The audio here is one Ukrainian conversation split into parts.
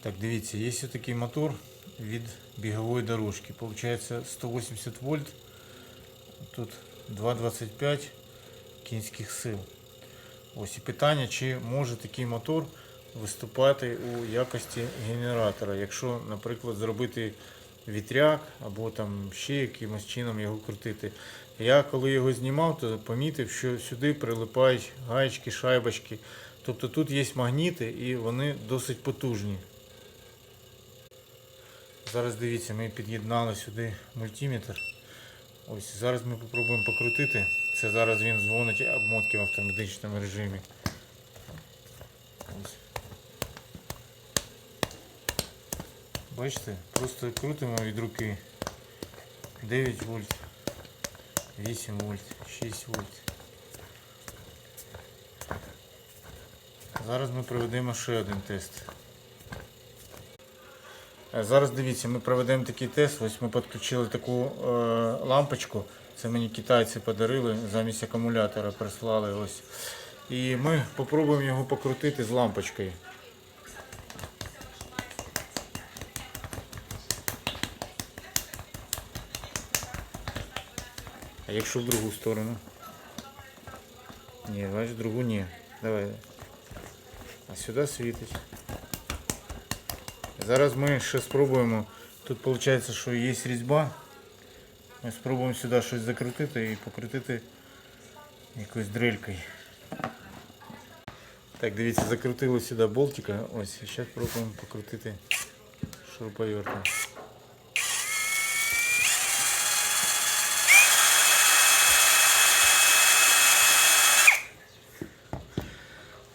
Так, дивіться, є ось такий мотор від бігової дорожки. Получається 180 вольт. Тут 2,25 кінських сил. Ось і питання, чи може такий мотор виступати у якості генератора, якщо, наприклад, зробити вітряк або там ще якимось чином його крутити. Я коли його знімав, то помітив, що сюди прилипають гаєчки, шайбочки. Тобто тут є магніти і вони досить потужні. Зараз дивіться, ми під'єднали сюди мультиметр. Ось зараз ми спробуємо покрутити. Це зараз він дзвонить обмотки в автоматичному режимі. Бачите, просто крутимо від руки 9 вольт, 8 вольт, 6 вольт. Зараз ми проведемо ще один тест. Е, Зараз дивіться, ми проведемо такий тест. Ось ми підключили таку е, лампочку. Це мені китайці подарили, замість акумулятора прислали. Ось. І ми спробуємо його покрутити з лампочкою. А якщо в другу сторону? Ні, бачиш, в другу ні. Давай. А сюди світить. Зараз ми ще спробуємо. Тут виходить, що є різьба. Ми спробуємо сюди щось закрутити і покрутити якоюсь дрелькою. Так, дивіться, закрутили сюди болтика. Ось, і зараз спробуємо покрутити шуруповертом.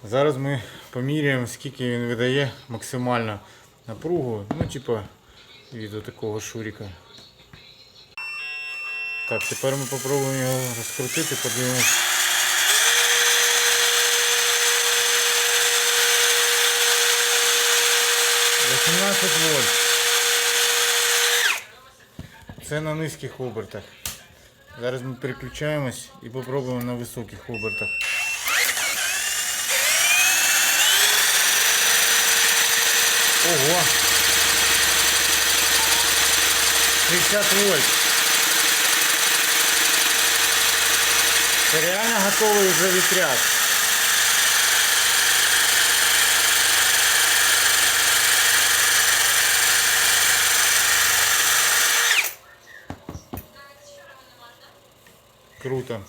Зараз ми поміряємо, скільки він видає максимально напругу, ну типа від такого шурика. Так, тепер ми спробуємо його розкрутити, подивимось. «18 вольт. Це на низьких обертах. Зараз ми переключаємось і спробуємо на високих обертах. Ого! 60 вольт. Это реально готовый уже ветряк. Круто.